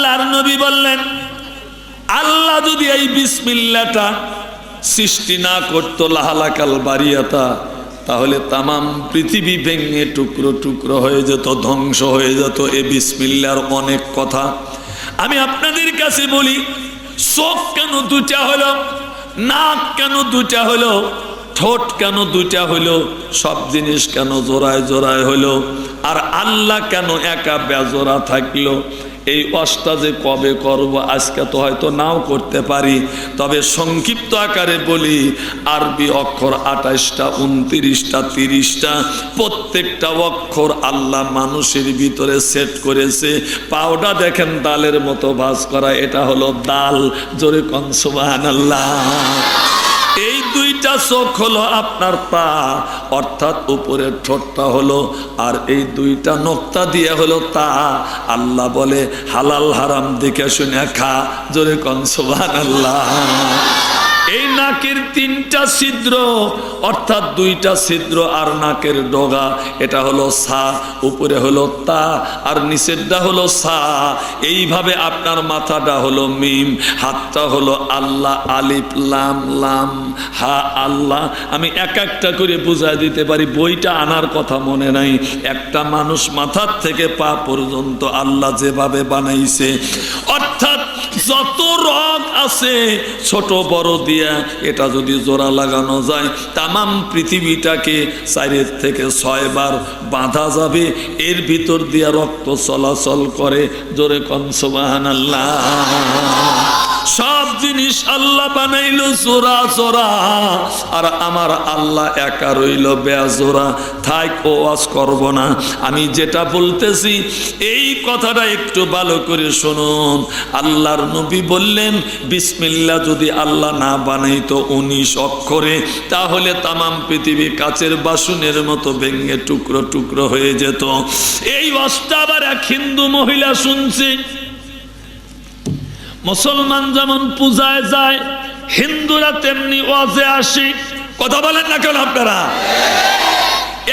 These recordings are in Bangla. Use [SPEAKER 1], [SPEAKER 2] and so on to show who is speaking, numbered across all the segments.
[SPEAKER 1] আল্লাহর নবী বললেন, আল্লাহ যদি এই বিসমিল্লাটা সৃষ্টি না করতো লাহালাকাল বাড়িয়াতা তাহলে তামাম পৃথিবী ভেঙে টুকরো টুকরো হয়ে যেত, ধ্বংস হয়ে যেত। এ বিসমিল্লার অনেক কথা। আমি আপনাদের কাছে বলি, চোখ কেন দুটা হলো, নাক কেন দুটা হলো, ঠোঁট কেন দুটা হলো, সব জিনিস কেন জোড়ায় জোড়ায় হলো, আর আল্লাহ কেন একা বেজোড়া থাকল? এই অষ্টা যে কবে করব? আজকে তো হয়তো নাও করতে পারি। তবে সংক্ষিপ্ত আকারে বলি, আরবি অক্ষর আঠাশটা, উনত্রিশটা, তিরিশটা, প্রত্যেকটা অক্ষর আল্লাহ মানুষের ভিতরে সেট করেছে। পাউডা দেখেন ডালের মতো ভাজ করা, এটা হলো ডাল। জোরে কনসুবাহান আল্লাহ দুইটা চোখ হলো আপনার পা, অর্থাৎ উপরের ঠোঁটটা হলো, আর এই দুইটা নোক্তা দিয়ে হলো তা। আল্লাহ বলে, হালাল হারাম দেখে শুনে খা, জোরে কনসবান আল্লাহ এই নাকের তিনটা ছিদ্র, অর্থাৎ দুইটা ছিদ্র আর নাকের ডগা, এটা হলো সা, উপরে হলো তা, আর নিচেরটা হলো সা। এইভাবে আপনার মাথাটা হলো মিম, হাতটা হলো আল্লাহ, আলিফ, লাম লাম, হা, আল্লাহ। আমি এক একটা করে বুঝাই দিতে পারি, বইটা আনার কথা মনে নাই। একটা মানুষ মাথার থেকে পা পর্যন্ত আল্লাহ যেভাবে বানাইছে, অর্থাৎ যত রগ আছে, ছোট বড় দিয়া এটা যদি জোড়া লাগানো যায়, তামাম পৃথিবীটাকে চারের থেকে ছয়বার বাঁধা যাবে। এর ভিতর দিয়া রক্ত চলাচল করে, জোরে কনসবাহান আল্লাহ জিনিস আল্লাহ বানাইলো, জোড়া জোড়া। আর আমার আল্লাহ একা রইল, বেজোড়া। থাক, ও ওয়াজ করব না। আমি যেটা বলতেছি, এই কথাটা একটু ভালো করে শুনুন। আল্লাহর নবী বললেন বিসমিল্লা যদি আল্লাহ না বানাইতো উনিশ অক্ষরে তাহলে তামাম পৃথিবী কাচের বাসনের মতো ভেঙে টুকরো টুকরো হয়ে যেত। এই আবার এক হিন্দু মহিলা শুনছি। মুসলমান যেমন পূজায় যায়, হিন্দুরা তেমনি ওয়াজে আসে। কথা বলেন না কেন আপনারা?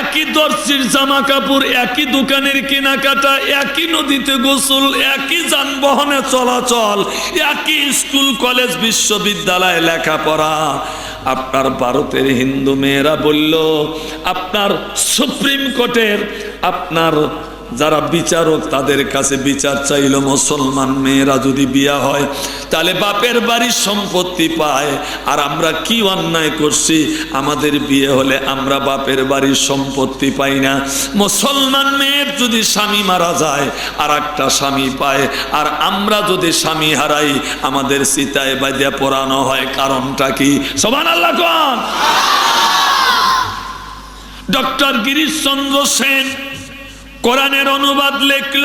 [SPEAKER 1] একই দর্শির জামা কাপড় একই দোকানের কেনাকাটা, একই নদীতে গোসল, একই যানবাহনে চলাচল, একই স্কুল, কলেজ, বিশ্ববিদ্যালয়ে লেখাপড়া। আপনার ভারতের হিন্দু মেয়েরা বলল, আপনার সুপ্রিম কোর্টের, আপনার যারা বিচারক, তাদের কাছে বিচার চাইল মুসলমান মেয়েরা যদি বিয়া হয়, তাহলে বাপের বাড়ির সম্পত্তি পায়। আর আমরা কি অন্যায় করছি? আমাদের বিয়ে হলে আমরা বাপের বাড়ির সম্পত্তি পাই না। মুসলমান মেয়ের যদি স্বামী মারা যায় আর একটা স্বামী পায়। আর আমরা যদি স্বামী হারাই, আমাদের সীতায় বাজে পড়ানো হয়। কারণটা কি? সমান আল্লাহ ডক্টর গিরিশচন্দ্র সেন কোরআনের অনুবাদ লিখল।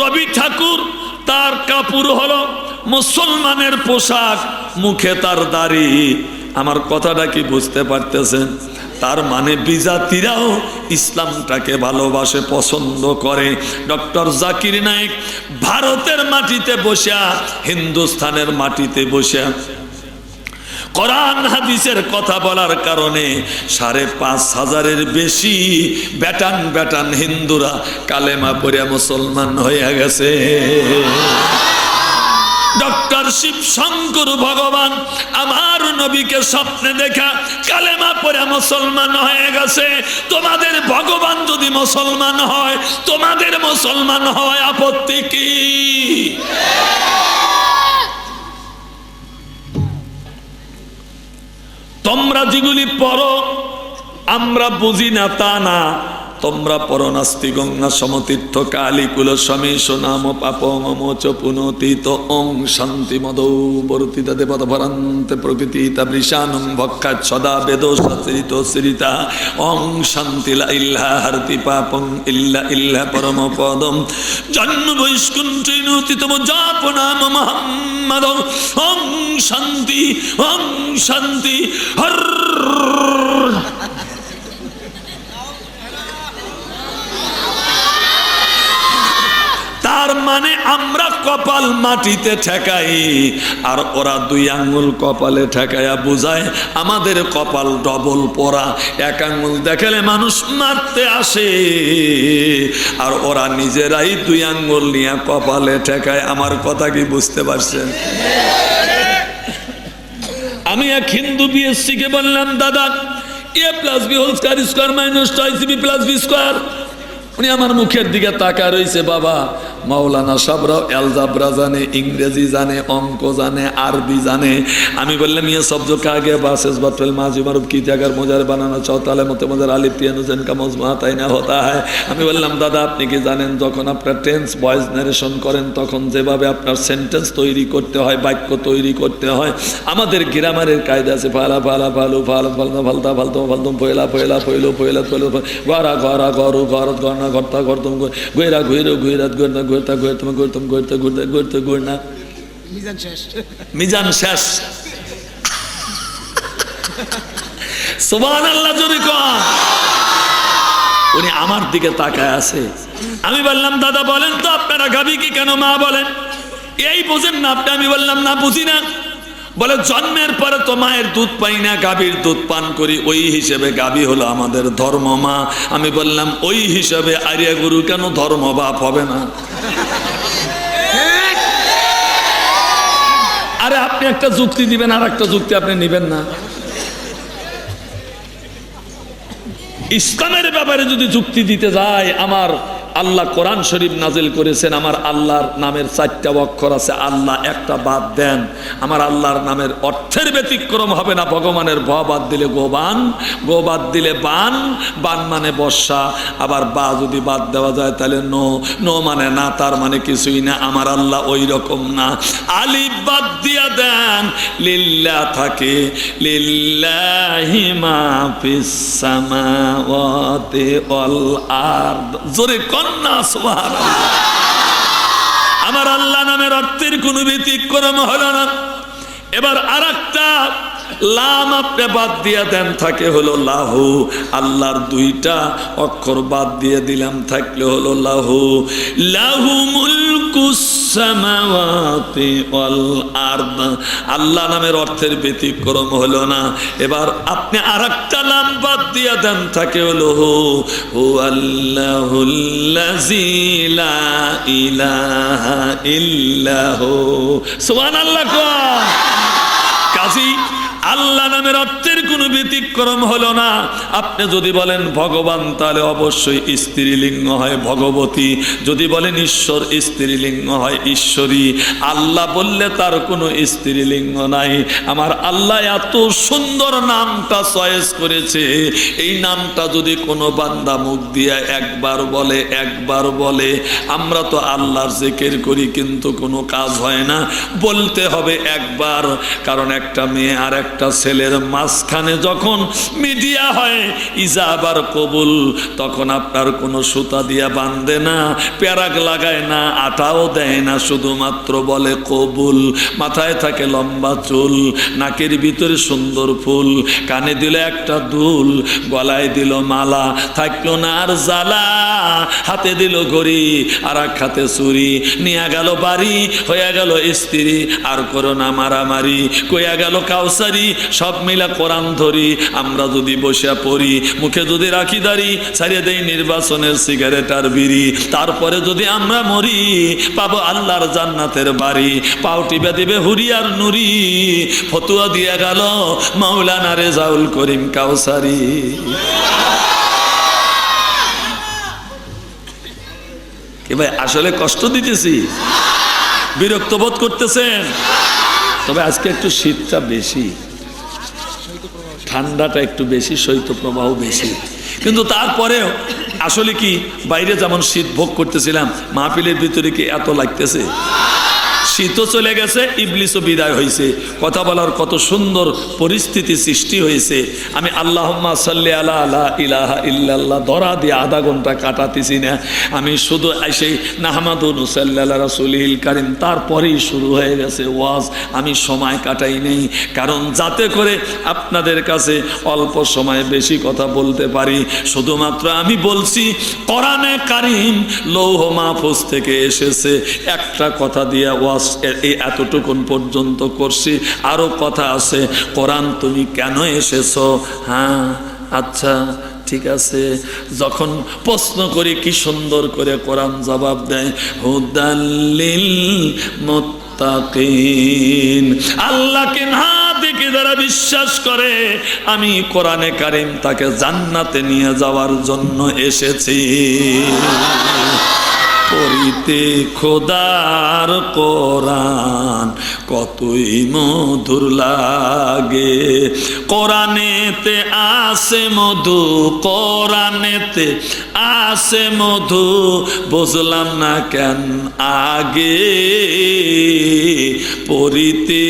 [SPEAKER 1] রবি ঠাকুর, তার কাপড় হলো মুসলমানের পোশাক, মুখে তার দাড়ি। আমার কথাটা কি বুঝতে পারতেছেন? তার মানে বিজাতিরাও ইসলামটাকে ভালোবাসে, পছন্দ করে। ডক্টর জাকির নায়েক ভারতের মাটিতে বসে হিন্দুস্থানের মাটিতে বসে কোরআন হাদিসের কথা বলার কারণে সাড়ে পাঁচ হাজারের বেশি ব্যাটান ব্যাটান হিন্দুরা কালেমা পড়িয়া মুসলমান হয়ে গেছে। ডক্টর শিব শঙ্কর ভগবান আমার নবীকে স্বপ্নে দেখা কালেমা পড়ে মুসলমান হয়ে গেছে। তোমাদের ভগবান যদি মুসলমান হয়, তোমাদের মুসলমান হয় আপত্তি কি? তোমরা যেগুলি পড়ো আমরা বুঝি না তা না। তোমরা পরনাস্তি গঙ্গা সমতীর্থ কালী কুল সমীশ নাম পাপ মোচ পুনতীত ওং শান্তি মদৌ বর্তিতা দেবত ভরান্তে প্রকৃতি তা বৃষানং ভক্ষা সদা বেদ সচরিত শ্রিতা ওং শান্তি ইল্লা হরতি পাপং ইল্লা ইল্লা পরম পদম। জন্ম বৈষ্কুণ্ঠিনতিতম জাপ নাম মোহাম্মদ। ওং শান্তি ওং শান্তি, হর তার মানে আমরা কপাল মাটিতে ঠেকাই, আর ওরা দুই আঙ্গুল কপালে ঠেকাইয়া বুঝায়, আমাদের কপাল ডবল পরা এক আঙ্গুল দেখালে মানুষ মারতে আসে, আর ওরা নিজেরাই দুই আঙ্গুল নিয়ে কপালে ঠেকায়। আমার কথা কি বুঝতে পারছেন? আমি এক হিন্দু বিএসসি কে বললাম, দাদা A plus B whole square square minus two B plus B square উনি আমার মুখের দিকে তাকা রয়েছে বাবা মাওলানা সাবরাও অ্যালজাবরা জানে, ইংরেজি জানে, অঙ্ক জানে, আরবি জানে। আমি বললাম ইয়ে শব্দ কাগে বাসেস বাটল মাঝি মারুব কি জায়গার মজার বানানো চৌতালে মতে মজার আলিফ পিয়ানো জেন কা মজমা তাই না হতা হয়? আমি বললাম, দাদা, আপনি কি জানেন, যখন আপনার টেন্স ভয়েস নারেশন করেন, তখন যেভাবে আপনার সেন্টেন্স তৈরি করতে হয়, বাক্য তৈরি করতে হয়, আমাদের গ্রামারের কায়দা আছে, ফালা ফালা, ফালু, ফাল, ফালনা, ফালতা ফালতম ফালতম, ফয়লা ফয়লা, ফয়লো ফয়লা, ফয়লো গড়া গড়া, গরু গরত গড়না ঘরতা ঘরতম গৈরা ঘুইরো, ঘুইরাত ঘুরনা ঘুরতা ঘুরতম ঘুরতম ঘুরতে ঘুরতে ঘুরতে ঘুরনা
[SPEAKER 2] মিজান শেষ।
[SPEAKER 1] মিজান শেষ। সোবান আল্লাহ উনি আমার দিকে তাকায় আছে। আমি বললাম দাদা বলেন তো আপনারা গাবি কি কেন মা বলেন? এই বোঝেন না আপনি আমি বললাম না বুঝি না। বলে, জন্মের পরে তো মায়ের দুধ পাই না, গাভীর দুধ পান করি। ওই হিসেবে গাভী হলো আমাদের ধর্ম মা। আমি বললাম, ওই হিসেবে আরিয়া গুরু কেন ধর্ম বাপ হবে না? আরে, আপনি একটা যুক্তি দিবেন, আর একটা যুক্তি আপনি নেবেন না। ইসলামের ব্যাপারে যদি যুক্তি দিতে যায়, আমার আল্লাহ কোরআন শরীফ নাজিল করেছেন, আমার আল্লাহর নামের চারটা অক্ষর আছে। আল্লাহ একটা বাদ দেন, আমার আল্লাহর নামের অর্থের ব্যতিক্রম হবে না। ভগবানের ভ বাদ দিলে গোবান গো বাদ দিলে বান বান মানে বর্ষা। আবার বা যদি বাদ দেওয়া যায় তাহলে নো নো মানে না, তার মানে কিছুই না। আমার আল্লাহ ওই রকম না। আলিফ বাদ দিয়া দেন, লিল্লা থাকে আরদ। জোরে সুবহানাল্লাহ আমার আল্লাহ নামের অর্থের কোনো ব্যতিক্রম হল না। এবার আর একটা লাম আপনি বাদ দিয়ে দেন, থাকে হলো লাহু। আল্লাহর দুইটা অক্ষর বাদ দিয়ে দিলাম, থাকলে হলো লাহু। লাহু আল্লাহ নামের অর্থের ব্যতিক্রম হলো না। এবার আপনি আর একটা নাম বাদ দিয়ে দেন, থাকে হলো হু। হু ইল্লাহু। সুবহানাল্লাহ কয়। কাজী আল্লাহ নামের অর্থের কোনো ব্যতিক্রম হলো না। আপনি যদি বলেন, ভগবান, তাহলে অবশ্যই স্ত্রীলিঙ্গ হয়, ভগবতী। যদি বলেন, ঈশ্বর, স্ত্রীলিঙ্গ হয়, ঈশ্বরী। আল্লাহ বললে তার কোনো স্ত্রীলিঙ্গ নাই। আমার আল্লাহ এত সুন্দর নামটা চয়েস করেছে। এই নামটা যদি কোনো বান্দা মুখ দিয়ে একবার বলে একবার বলে, আমরা তো আল্লাহর জেকের করি, কিন্তু কোনো কাজ হয় না। বলতে হবে একবার, কারণ একটা মেয়ে আর একটা ছেলের মাঝখানে যখন মিডিয়া হয় ইজাবার কবুল, তখন আপনার কোনো সুতা দিয়া বাঁধে না, প্যারাক লাগায় না, আটাও দেয় না, শুধুমাত্র বলে কবুল। মাথায় থাকে লম্বা চুল, নাকের ভিতরে সুন্দর ফুল, কানে দিল একটা দুল, গলায় দিল মালা, থাকল না আর জ্বালা, হাতে দিল ঘড়ি, আর এক হাতে চুরি নিয়ে গেল বাড়ি হয়ে গেল স্ত্রী, আর করো না মারামারি, কইয়া গেল কাউসারি, সব মিলা কোরআন ধরি, আমরা যদি বসে পড়ি, মুখে যদি রাখি দাঁড়ি, ছাড়িয়ে দেই নির্বাচনের সিগারেট আর বিড়ি। তারপরে যদি আমরা মরি, পাবো আল্লাহর জান্নাতের বাড়ি। পাও টিপে দিবে হুরিয়ার নুরি ফতুয়া দিয়া গেল মাওলানা রেজাউল করিম কাউসারি। কি ভাই, আসলে কষ্ট দিতেছি? বিরক্ত বোধ করতেছেন? তবে আজকে একটু শীতটা বেশি। ঠান্ডাটা একটু বেশি শৈত্যপ্রবাহ বেশি। কিন্তু তারপরেও, আসলে কি, বাইরে যেমন শীত ভোগ করতেছিলাম, মাহফিলের ভিতরে কি এত লাগতেছে? শীতও চলে গেছে, ইবলিসও বিদায় হয়েছে কথা বলার কত সুন্দর পরিস্থিতি সৃষ্টি হয়েছে আমি আল্লাহম্মা সাল্লি আলা আলা ইলাহা ইল্লাল্লাহ ধরা দিয়ে আধা ঘণ্টা কাটাতেছি না। আমি শুধু এসে নাহমাদুল সাল্লাহ রাসুলিল কারিম, তারপরেই শুরু হয়ে গেছে ওয়াজ। আমি সময় কাটাই নেই, কারণ যাতে করে আপনাদের কাছে অল্প সময়ে বেশি কথা বলতে পারি। শুধুমাত্র আমি বলছি, কোরআনে কারিম লৌহ মাহফুজ থেকে এসেছে। একটা কথা দিয়ে ওয়াজ এতটুকুন পর্যন্ত করছি। আরও কথা আছে, কোরআন তুমি কেন এসেছ? হ্যাঁ আচ্ছা ঠিক আছে। যখন প্রশ্ন করি, কি সুন্দর করে কোরআন জবাব দেয় হুদাল্লিল আল্লাহকে না দেখে যারা বিশ্বাস করে, আমি কোরআনে কারিম তাকে জান্নাতে নিয়ে যাওয়ার জন্য এসেছি। পড়িতে খোদার কোরআন কতই মধুর লাগে। কোরআনেতে আসে মধু, কোরআনেতে আসে মধু, বুঝলাম না কেন আগে। পড়িতে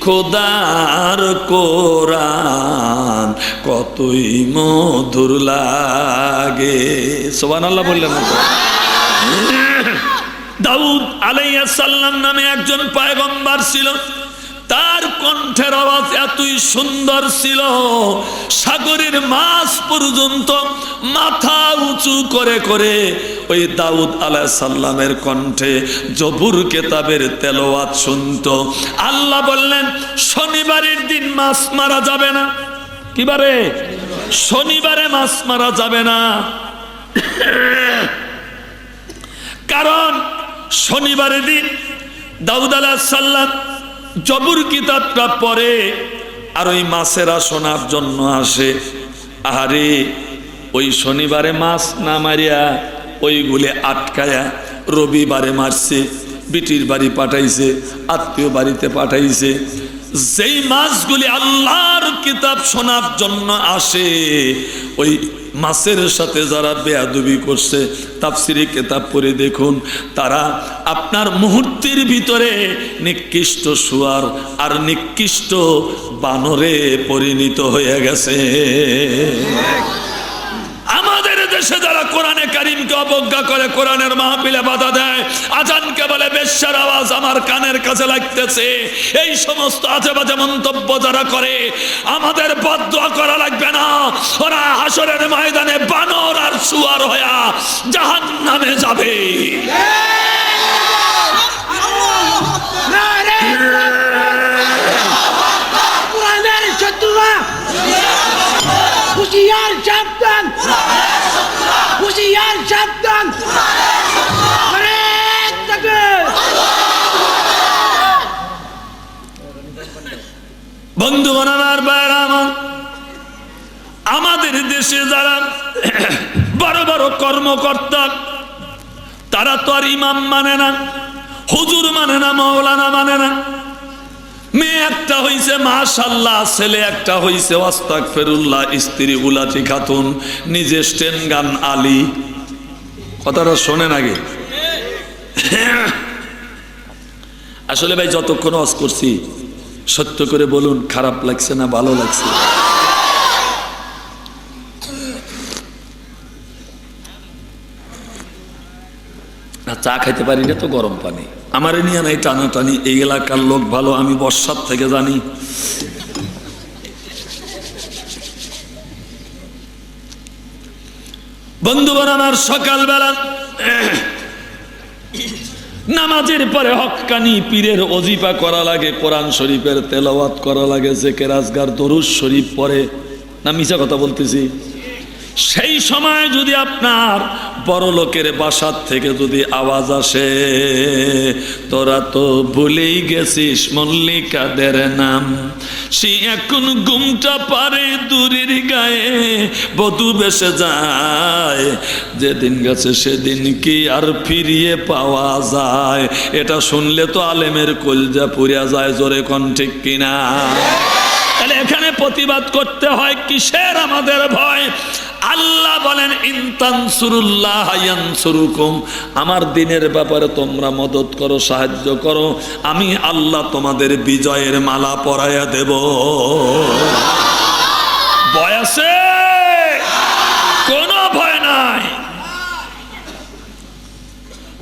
[SPEAKER 1] খোদার কোরআন কতই মধুর লাগে। সোবান আল্লাহ বললেন? দাউদ আলাইসাল্লাম নামে একজন পায়গম্বার ছিল। তার কণ্ঠের আওয়াজ এতই সুন্দর ছিল, সাগরের মাছ পর্যন্ত মাথা উঁচু করে করে ওই দাউদ আলাহ সাল্লামের কণ্ঠে জবুর কেতাবের তেলোয়াত শুনত। আল্লাহ বললেন, শনিবারের দিন মাছ মারা যাবে না। কিবারে? শনিবারে মাছ মারা যাবে না। কারণ শনিবারের দিন দাউদ আলাহ সাল্লাম জবুর কিতাবটা পরে আর ওই মাছেরা শোনার জন্য আসে। আরে ওই শনিবারে মাছ না মারিয়া ওইগুলি আটকায়া রবিবারে মারছে, বিটির বাড়ি পাঠাইছে, আত্মীয় বাড়িতে পাঠাইছে। যেই মাছগুলি আল্লাহর কিতাব শোনার জন্য আসে, ওই মাছের সাথে যারা বেয়াদুবি করছে, তাফসিরি কেতাব পড়ে দেখুন, তারা আপনার মুহূর্তের ভিতরে নিকৃষ্ট সুয়ার আর নিকৃষ্ট বানরে পরিণত হয়ে গেছে। দেশে যারা কোরআনে কারিমকে অবজ্ঞা করে, কোরআনের মাহফিলে বাধা দেয়, আজানকে বলে, বেশ্যার আওয়াজ আমার কানের কাছে লাগতেছে। এই সমস্ত আজে বাজে মন্তব্য যারা করে, আমাদের বদয়া করা লাগবে না। ওরা হাসরের ময়দানে বানর আর সুয়ার হয়া জাহান নামে যাবে
[SPEAKER 2] সাবধান হুশিয়ার সাবধান অনেক তাকবীর।
[SPEAKER 1] বন্ধু বানানার বাইরে আমার আমাদের দেশে যারা বড় বড় কর্মকর্তা, তারা তো আর ইমাম মানে না, হুজুর মানে না, মৌলানা মানে না মেয়ে একটা হইছে, মাশাল্লাহ, ছেলে একটা হইছে ওয়াস্তাক ফেরুল্লাহ স্ত্রী উলাটি খাতুন, নিজে স্টেনগান আলী। কথাটা শোনেন আগে। আসলে ভাই, যতক্ষণ অস করছি, সত্য করে বলুন, খারাপ লাগছে না, ভালো লাগছে? চা খাইতে পারি না তো গরম পানি। আমার নিয়ে নাই টানাটানি, এই এলাকার লোক ভালো, আমি বর্ষার থেকে জানি। বন্ধুগণ, আমার সকালবেলা নামাজের পরে হক্কানি পীরের অজিফা করা লাগে, কোরআন শরীফের তেলাওয়াত করা লাগে যে কেরাজগার দরুজ শরীফ পরে না মিশা কথা বলতেছি। সেই সময় যদি আপনার বড় লোকের বাসার থেকে যদি আওয়াজ আসে, তোরা তো ভুলেই গেছিস মল্লিকাদের নাম। সে এখন গুমটা পারে দূরের গায়ে, বধু বেসে যায়। যেদিন গেছে সেদিন কি আর ফিরিয়ে পাওয়া যায়? এটা শুনলে তো আলেমের কলজা পুরিয়া যায়, জোরে কোন ঠিক কিনা? তাহলে এখানে প্রতিবাদ করতে হয়, কিসের আমাদের ভয়? আল্লাহ বলেন, ইনতানসুরুল্লাহ ইয়ানসুরুকুম। আমার দিনের ব্যাপারে তোমরা মদত করো, সাহায্য করো, আমি আল্লাহ তোমাদের বিজয়ের মালা পরাইয়া দেব। বয়সে কোনো ভয় নাই।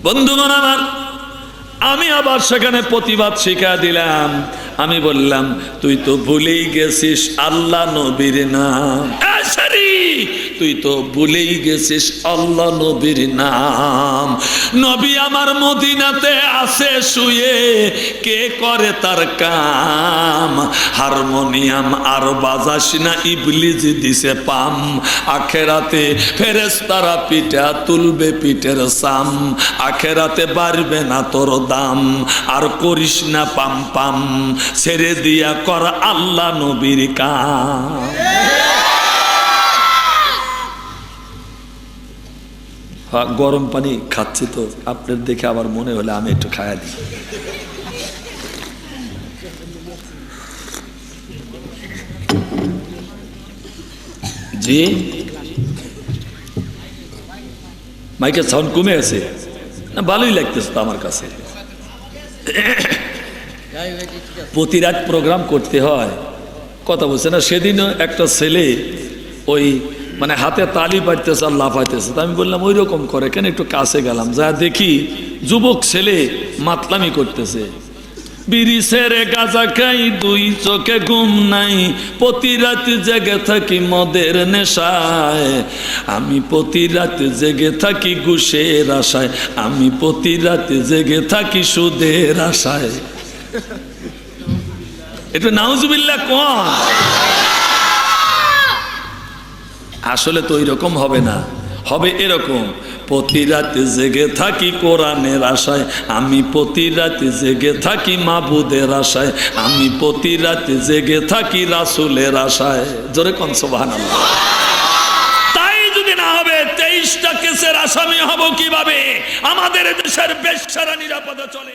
[SPEAKER 1] বন্ধুগণ আমার, আমি আবার সেখানে প্রতিবাদ শিখা দিলাম। আমি বললাম, তুই তো ভুলেই গেছিস, আল্লাহ নবীর নাম। তুই তো ভুলেই গেছিস আল্লাহ নবীর নাম। নবী আমার মদিনাতে আছে শুয়ে, কে করে তার কাম? হারমোনিয়াম আর বাজাস না ইবলিজ দিছে পাম। আখেরাতে ফেরেস্তারা পিঠা তুলবে পিঠের সাম। আখেরাতে বাড়বে না তোর দাম, আর করিস না পাম পাম। ছেড়ে দিয়া কর আল্লাহ নবীর কাম। গরম পানি খাচ্ছি তো, আপনার দেখে আবার মনে হলে আমি একটু খায়া দিই। জি? মাইকের সাউন্ড কমে আছে। না, ভালোই লাগতেছে তো আমার কাছে। প্রতি রাত প্রোগ্রাম করতে হয়। কথা বলছে না, সেদিনও একটা ছেলে ওই মানে হাতে তালি পাইতেছে আর লাফাইতেছে আমি বললাম ওই রকম করে কেন? একটু কাছে গেলাম। যা দেখি যুবক ছেলে মাতলামি করতেছে। বিড়ি সেরে গাজা খাই, দুই চোখে ঘুম নাই। প্রতি রাত জেগে থাকি মদের নেশায়। আমি প্রতি রাত জেগে থাকি ঘুষের আশায়। আমি প্রতি রাত জেগে থাকি সুদের আশায়। একটু নাউজুবিল্লাহ কন আসলে তো ওই রকম হবে না। হবে এরকম। প্রতি রাতে জেগে থাকি কোরআনের আশায়। আমি প্রতি রাতে জেগে থাকি মাবুদের আশায়। আমি প্রতি রাতে জেগে থাকি রাসুলের আশায়। জোরে কন সোবাহান তাই যদি না হবে কেসের আসামি হব কীভাবে? আমাদের দেশের বেশারা নিরাপদে চলে।